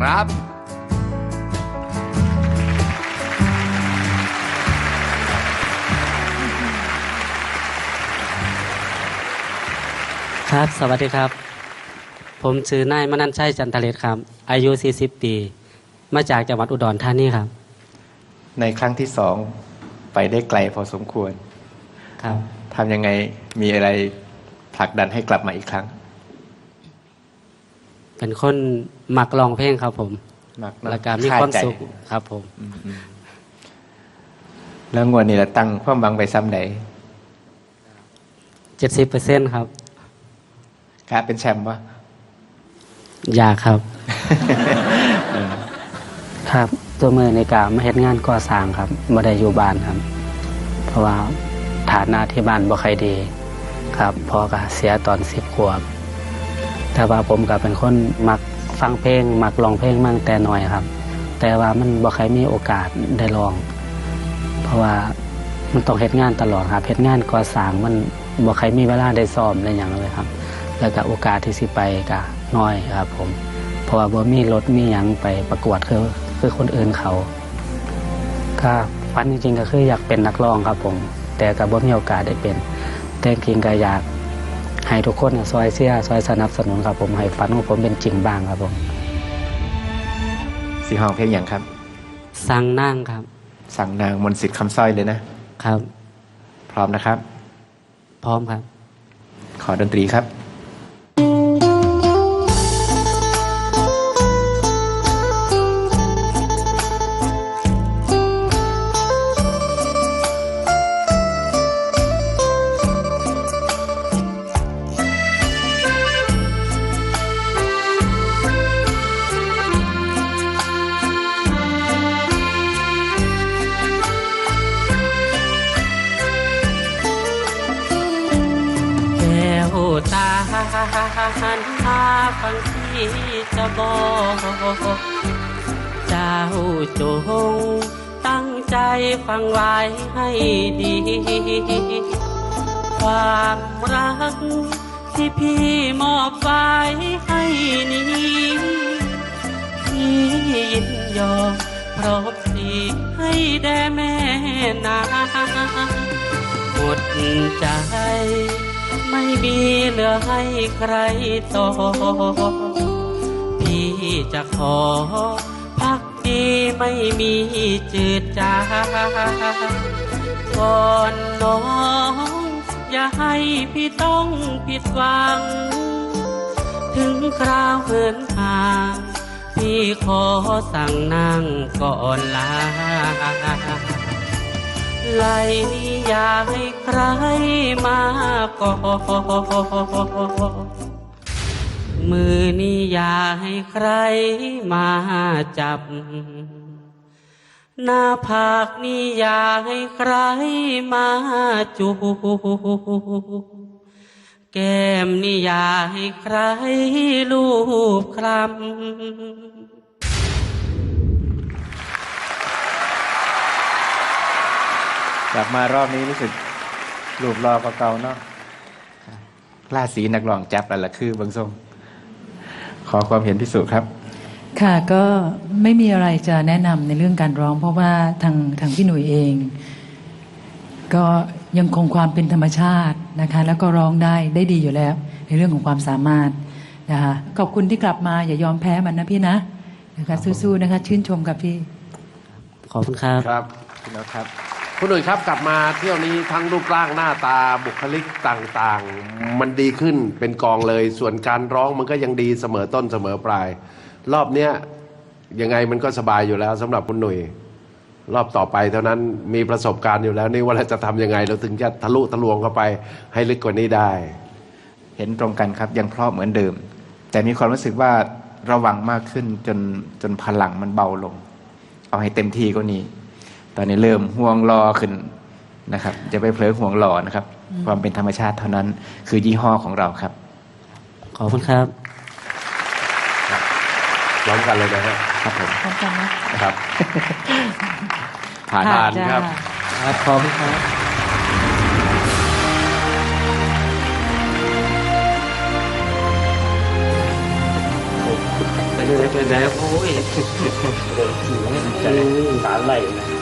ครับ ครับ สวัสดีครับ ผมชื่อนายมนันชัยจันทเลศครับ อายุ 40 ปี มาจากจังหวัดอุดรธานีครับ ในครั้งที่สองไปได้ไกลพอสมควร ครับทำยังไงมีอะไรผลักดันให้กลับมาอีกครั้ง เป็นคน มักร้องเพลงครับผมมากเนอะและการมีคาความใจสุขครับผม อืมอืมแล้วงวดนี้เราตั้งความหวังไปซ้ำไหน70%ครับ กะเป็นแชมป์วะอยากครับ ครับ ตัวมือในการมาเฮ็ดงานก่อสร้างครับบ่ได้อยู่บ้านครับ เพราะว่าฐานะที่บ้านบ่ค่อยดี ครับพ่อก็เสียตอนสิบขวบ แต่ว่าผมก็เป็นคนมัก ฟังเพลงมักร้องเพลงมั่งแต่น้อยครับ แต่ว่ามันบ่ค่อยมีโอกาสได้ร้อง เพราะว่ามันต้องเฮ็ดงานตลอดครับเฮ็ดงานก่อสร้างมันบ่ค่อยมีเวลาได้ซ้อมได้หยังเลยครับ แล้วก็โอกาสที่สิไปก็น้อยครับ ผม เพราะว่าบ่มีรถมีหยังไปประกวดคือคือคนอื่นเขาก็ฝันจริงๆก็คืออยากเป็นนักร้องครับผม แต่ก็บ่มีโอกาสได้เป็น แต่จริงๆก็อยาก ให้ทุกคนน่ะซอยเสียซอยสนับสนุนครับผมให้ฝันของผมเป็นจริงบ้างครับผมสีห้องเพลงอย่างครับ สั่งนั่งครับ สั่งนางมนต์สิทธิ์คำสร้อยเลยนะ ครับ พร้อมนะครับ พร้อมครับ ขอดนตรีครับ มาฟังที่จะบอกเจ้าจงตั้งใจฟังไว้ให้ดี ความรักที่พี่มอบไว้ให้นี้พี่ยินยอมพร้อมสีให้แด่แม่นาหมดใจ ไม่มีเหลือให้ใครต่อ พี่จะขอ พักดีไม่มีจืดจางก่อนน้อง อย่าให้พี่ต้องผิดหวัง ถึงคราวเหินห่าง พี่ขอสั่งนั่งก่อนลาไลนี้อย่าให้ใครมา กอมือนี้อย่าให้ใครมาจับ หน้าผากนี้อย่าให้ใครมาจูบแก้มนี่อย่าให้ใครลูบคลำกลับมารอบนี้รู้สึกรูปรอก็เก่าเนาะ ล่าสีนักร้องแจ๊บแล้วล่ะคือบางทรงขอความเห็นพิสูจน์ครับ ค่ะก็ไม่มีอะไรจะแนะนำในเรื่องการร้อง เพราะว่าทางทางพี่หนุ่ยเอง ก็ยังคงความเป็นธรรมชาตินะคะ แล้วก็ร้องได้ได้ดีอยู่แล้ว ในเรื่องของความสามารถนะคะขอบคุณที่กลับมาอย่ายอมแพ้มันนะพี่นะนะคะสู้ๆนะคะ ชื่นชมกับพี่ ขอบคุณครับครับพี่นครับ คุณหนุ่ยครับกลับมาเที่ยวนี้ทั้งรูปร่างหน้าตาบุคลิกต่างๆ มันดีขึ้นเป็นกองเลย ส่วนการร้องมันก็ยังดีเสมอต้นเสมอปลาย รอบเนี้ยยังไงมันก็สบายอยู่แล้วสำหรับคุณหนุ่ยรอบต่อไปเท่านั้นมีประสบการณ์อยู่แล้ว นี่ว่าเราจะทำยังไง เราถึงจะทะลุทะลวงเข้าไปให้ลึกกว่านี้ได้ เห็นตรงกันครับยังเพราะเหมือนเดิม แต่มีความรู้สึกว่าระวังมากขึ้นจนจนพลังมันเบาลง เอาให้เต็มที่ก็นี้ อนนี้เริ่มห่วงรอขึ้นนะครับ จะไปเพลิห่วงรอนะครับ ความเป็นธรรมชาติเท่านั้น คือยี่ห้อของเราครับ ขอบคุณครับร้องกันเลยนะฮะครับผมพร้อมกันนะครับ ผ่านค่ะผ่านครับจ้าครับขอบคุณครับยเป็นไงโอ้ยใจสารไหลนะ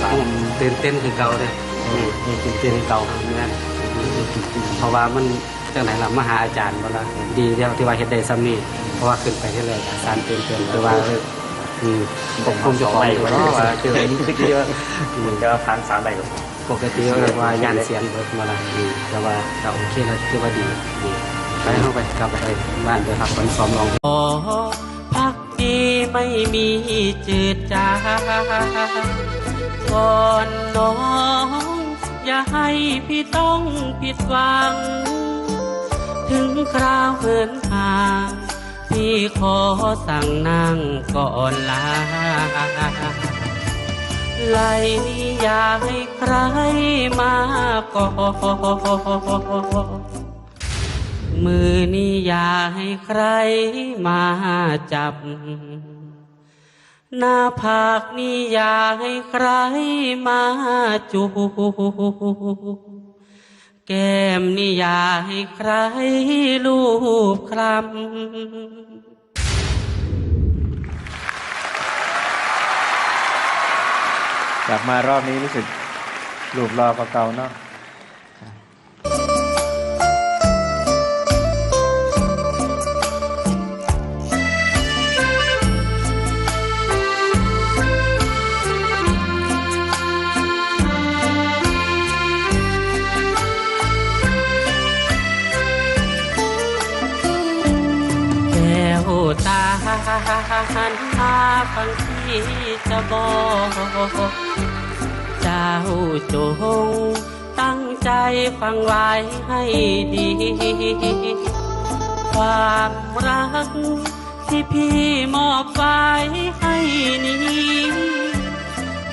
สารผมตื่นเต้นคือเก่าเลยตื่นเต้นคือเก่าเนี่ยเพราะว่ามันจังไหนล่ะมาหาอาจารย์บ่ละดีเดียวที่ว่าเฮ็ดได้ซ้ำนี่เพราะว่าขึ้นไปที่แรกอาจารย์เตือนเตือนคือว่าเอออืมผมคงจะไปว่าว่าเจออันนี้เยอะมันก็พันสารไหลกับปกติก็ว่าย่านเสียงเบิดมาละอืมแต่ว่าก็โอเคแล้วคือว่าดีดีไปเข้าไปกลับไปบ้านไปพักผ่อนซ้อมร้องขอพักดีไม่มีจืดจาง ก่อนน้อง อย่าให้พี่ต้องผิดหวัง ถึงคราวเหินห่าง พี่ขอสั่งนั่งก่อนลาไลนี้อย่าให้ใครมาก่อมือนี้อย่าให้ใครมาจับ หน้าผากนี่อย่าให้ใครมาจูบแก้มนี่อย่าให้ใครลูบคลำกลับมารอบนี้รู้สึกรูปรอกว่าเก่าเนาะ หันมาฟังที่จะบอกเจ้าจงตั้งใจฟังไว้ให้ดี ความรักที่พี่มอบไว้ให้นี้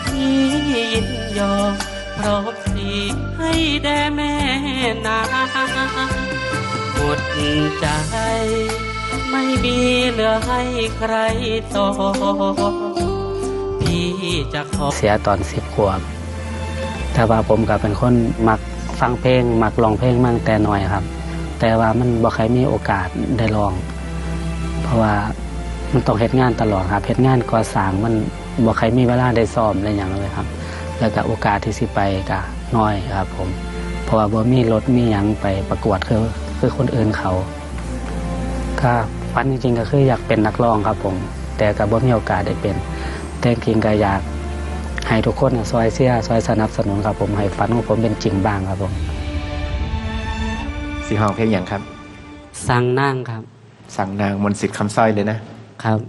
พี่ยินยอมพร้อมสิให้แด่แม่นาหมดใจไม่มี เหลือให้ใครต่อพี่จะขอเสียตอนสิบขวบแต่ว่าผมก็เป็นคนมักฟังเพลง มักร้องเพลงมั่งแต่น้อยครับ แต่ว่ามันบ่เคยมีโอกาสได้ร้อง เพราะว่ามันต้องเฮ็ดงานตลอดครับเฮ็ดงานก่อสร้างมันบ่เคยมีเวลาได้ซ้อมอะไรอย่างเลยครับ แล้วก็โอกาสที่สิไปก็น้อยครับ ผม เพราะว่าบ่มีรถมีหยังไปประกวดคือคือคนอื่นเขาก็ ฝันจริงๆก็คืออยากเป็นนักร้องครับผม แต่ก็บ่มีโอกาสได้เป็น แต่จริงๆก็อยากให้ทุกคนน่ะซอยเสียซอยสนับสนุนครับผมให้ฝันของผมเป็นจริงบ้างครับผมสีห้องเพลงอย่างครับ สั่งนั่งครับ สั่งนางมนต์สิทธิ์คำสร้อยเลยนะ ครับ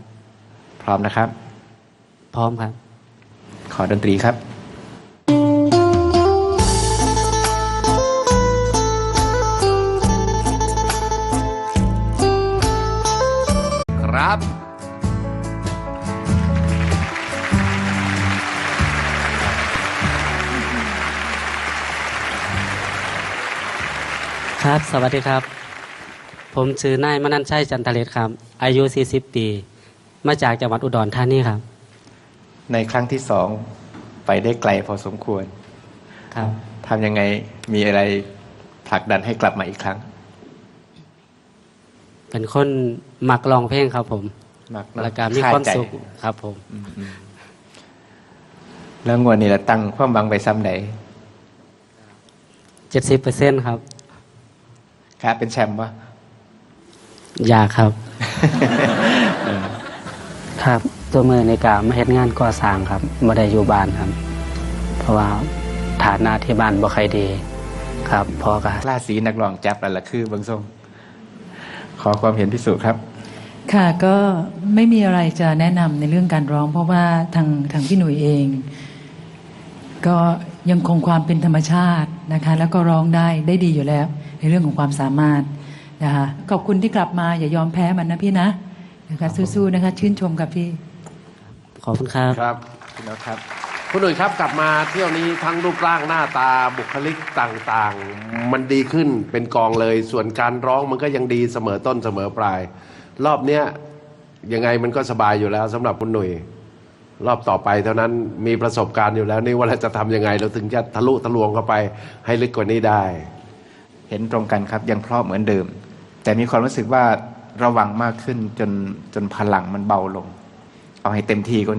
พร้อมนะครับ พร้อมครับ ขอดนตรีครับครับ สวัสดีครับ ผมชื่อนายมนันชัยจันทเลศครับ อายุ 40 ปี มาจากจังหวัดอุดรธานีครับ ในครั้งที่สองไปได้ไกลพอสมควร ครับทำยังไงมีอะไรผลักดันให้กลับมาอีกครั้ง เป็นคนมักร้องเพลงครับผมมากเนอะและการมีคาความใจสุขครับผมอืมอืมแล้วงวดนี้ละตั้งความหวังไปซ้ำไหน70%ครับ ครับเป็นแชมป์ปะอยากครับ ครับ ตัวมือในการมาเฮ็ดงานก่อสร้างครับบ่ได้อยู่บ้านครับ เพราะว่าฐานะที่บ้านบ่ค่อยดี ครับพอก็ล่าสีนักร้องแจ๊บนั่นแหละคือบางทรงขอความเห็นพิสูจน์ครับ ค่ะก็ไม่มีอะไรจะแนะนำในเรื่องการร้อง เพราะว่าทางทางพี่หนุ่ยเอง ก็ยังคงความเป็นธรรมชาตินะคะ แล้วก็ร้องได้ได้ดีอยู่แล้ว ในเรื่องของความสามารถนะคะขอบคุณที่กลับมาอย่ายอมแพ้มันนะพี่นะนะคะสู้ๆนะคะชื่นชมกับพี่ ขอบคุณครับครับพี่น้องครับคุณหนุ่ยครับกลับมาเที่ยวนี้ทั้งรูปร่างหน้าตาบุคลิกต่างๆ มันดีขึ้นเป็นกองเลย ส่วนการร้องมันก็ยังดีเสมอต้นเสมอปลาย รอบเนี้ยยังไงมันก็สบายอยู่แล้วสำหรับคุณหนุ่ยรอบต่อไปเท่านั้นมีประสบการณ์อยู่แล้ว นี่ว่าเราจะทำยังไงเราถึงจะทะลุทะลวงเข้าไปให้ลึกกว่านี้ได้ เห็นตรงกันครับ ยังเพราะเหมือนเดิม แต่มีความรู้สึกว่าระวังมากขึ้นจนจนพลังมันเบาลง เอาให้เต็มที่กว่านี้